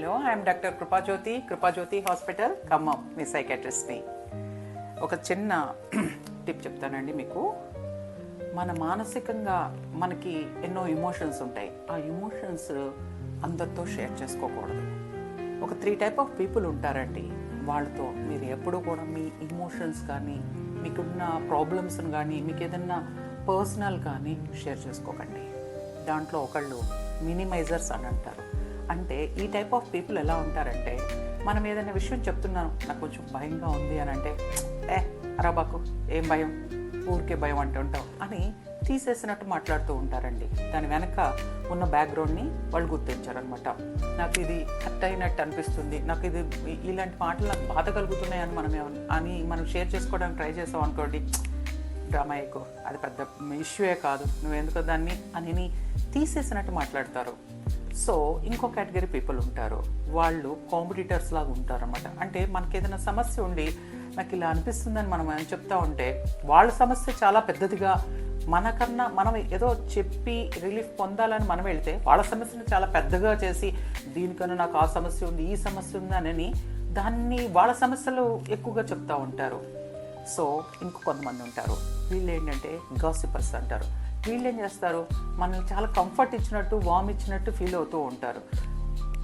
Hello I'm doctor Krupajyothi Krupajyothi hospital Khammam మీ సైకాట్రిస్ట్ని ఒక చిన్న టిప్ చెప్తానండి మీకు. మన మానసికంగా మనకి ఎన్నో ఎమోషన్స్ ఉంటాయి. ఆ ఎమోషన్స్ అందరితో షేర్ చేసుకోకూడదు. ఒక త్రీ టైప్ ఆఫ్ పీపుల్ ఉంటారండి. వాళ్ళతో మీరు ఎప్పుడూ కూడా మీ ఇమోషన్స్ కానీ మీకున్న ప్రాబ్లమ్స్ని కానీ మీకు ఏదన్నా పర్సనల్ కానీ షేర్ చేసుకోకండి. దాంట్లో ఒకళ్ళు మినిమైజర్స్ అని అంటారు. అంటే ఈ టైప్ ఆఫ్ పీపుల్ ఎలా ఉంటారంటే మనం ఏదైనా విషయం చెప్తున్నాను నాకు కొంచెం భయంగా ఉంది అని అంటే ఏ అరాబాకు ఏం భయం? ఊరికే భయం అంటుంటాం అని తీసేసినట్టు మాట్లాడుతూ ఉంటారండి. దాని వెనక ఉన్న బ్యాక్గ్రౌండ్ని వాళ్ళు గుర్తించారనమాట నాకు ఇది హర్ట్ అయినట్టు అనిపిస్తుంది. నాకు ఇది ఇలాంటి మాటలు నాకు బాధ కలుగుతున్నాయని మనం అని మనం షేర్ చేసుకోవడానికి ట్రై చేసాం అనుకోండి డ్రామా ఎక్కువ అది పెద్ద ఇష్యూయే కాదు. నువ్వు ఎందుకు దాన్ని అని తీసేసినట్టు మాట్లాడతారు. సో ఇంకో కేటగిరీ పీపుల్ ఉంటారు. వాళ్ళు కాంపిటీటర్స్ లాగా ఉంటారు అనమాట అంటే మనకి ఏదైనా సమస్య ఉండి నాకు ఇలా అనిపిస్తుందని మనం ఏమైనా చెప్తా ఉంటే వాళ్ళ సమస్య చాలా పెద్దదిగా మనకన్నా మనం ఏదో చెప్పి రిలీఫ్ పొందాలని మనం వెళితే వాళ్ళ సమస్యను చాలా పెద్దగా చేసి దీనికన్నా నాకు ఆ సమస్య ఉంది ఈ సమస్య ఉంది అని దాన్ని వాళ్ళ సమస్యలు ఎక్కువగా చెప్తూ ఉంటారు. సో ఇంకో కొంతమంది ఉంటారు. వీళ్ళు ఏంటంటే గాసిపర్స్ అంటారు. వీళ్ళు ఏం చేస్తారు? మనల్ని చాలా కంఫర్ట్ ఇచ్చినట్టు వామ్ ఇచ్చినట్టు ఫీల్ అవుతూ ఉంటారు.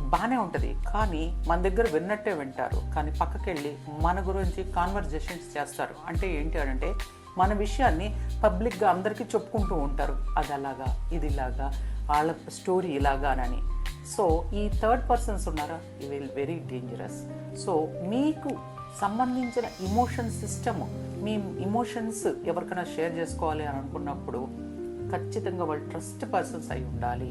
బాగానే ఉంటుంది. కానీ మన దగ్గర విన్నట్టే వింటారు. కానీ పక్కకెళ్ళి మన గురించి కాన్వర్జేషన్స్ చేస్తారు. అంటే ఏంటి అని అంటే మన విషయాన్ని పబ్లిక్గా అందరికీ చెప్పుకుంటూ ఉంటారు. అది అలాగా ఇది ఇలాగా వాళ్ళ స్టోరీ ఇలాగా అని. సో ఈ థర్డ్ పర్సన్స్ ఉన్నారా? ఇవి వెరీ డేంజరస్ సో మీకు సంబంధించిన ఇమోషన్ సిస్టమ్ మీ ఇమోషన్స్ ఎవరికైనా షేర్ చేసుకోవాలి అని అనుకున్నప్పుడు ఖచ్చితంగా వాళ్ళు ట్రస్ట్ పర్సన్స్ అయి ఉండాలి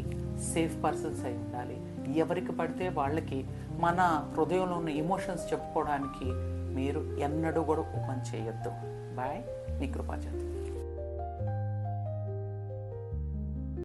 సేఫ్ పర్సన్స్ అయి ఉండాలి. ఎవరికి పడితే వాళ్ళకి మన హృదయంలో ఉన్న ఇమోషన్స్ చెప్పుకోవడానికి మీరు ఎన్నడూ కూడా ఓపెన్ చేయొద్దు. బాయ్ మీ కృపాచారి